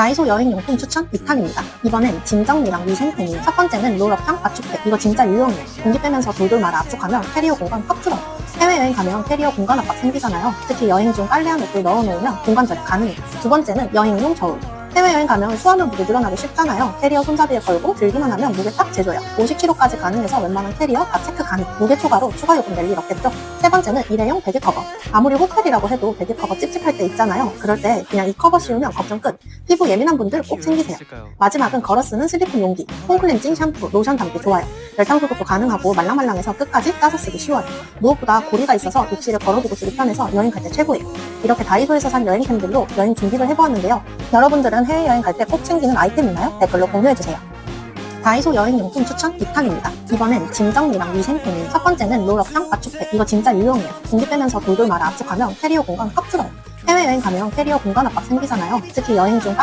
다이소 여행 용품 추천 2탄입니다. 이번엔 짐정리랑 위생템이에요. 첫 번째는 롤업향 압축팩. 이거 진짜 유용해요. 공기 빼면서 돌돌 말아 압축하면 캐리어 공간 확 줄어요. 해외여행 가면 캐리어 공간 압박 생기잖아요. 특히 여행 중 빨래한 옷들 넣어놓으면 공간 절약 가능해요. 두 번째는 여행용 저울. 해외여행 가면 수화물 무게 늘어나기 쉽잖아요. 캐리어 손잡이에 걸고 들기만 하면 무게 딱 재줘요. 50kg까지 가능해서 웬만한 캐리어 다 체크 가능. 무게 초과로 추가 요금 낼 일 없겠죠? 세 번째는 일회용 베개 커버. 아무리 호텔이라고 해도 베개 커버 찝찝할 때 있잖아요. 그럴 때 그냥 이 커버 씌우면 걱정 끝. 피부 예민한 분들 꼭 챙기세요. 마지막은 걸어 쓰는 슬리콘 용기, 폼클렌징 샴푸, 로션 담기 좋아요. 열탕 소독도 가능하고 말랑말랑해서 끝까지 따서 쓰기 쉬워요. 무엇보다 고리가 있어서 욕실에 걸어두고 쓰기 편해서 여행 갈 때 최고예요. 이렇게 다이소에서 산 여행템들로 여행 준비를 해보았는데요. 여러분들은 해외여행 갈 때 꼭 챙기는 아이템 있나요? 댓글로 공유해주세요. 다이소 여행용품 추천 2탄입니다. 이번엔 짐 정리랑 위생템이에요. 첫 번째는 롤업향 압축팩. 이거 진짜 유용해요. 공기 빼면서 돌돌 말아 압축하면 캐리어 공간 확 줄어요. 해외여행 가면 캐리어 공간 압박 생기잖아요. 특히 여행 중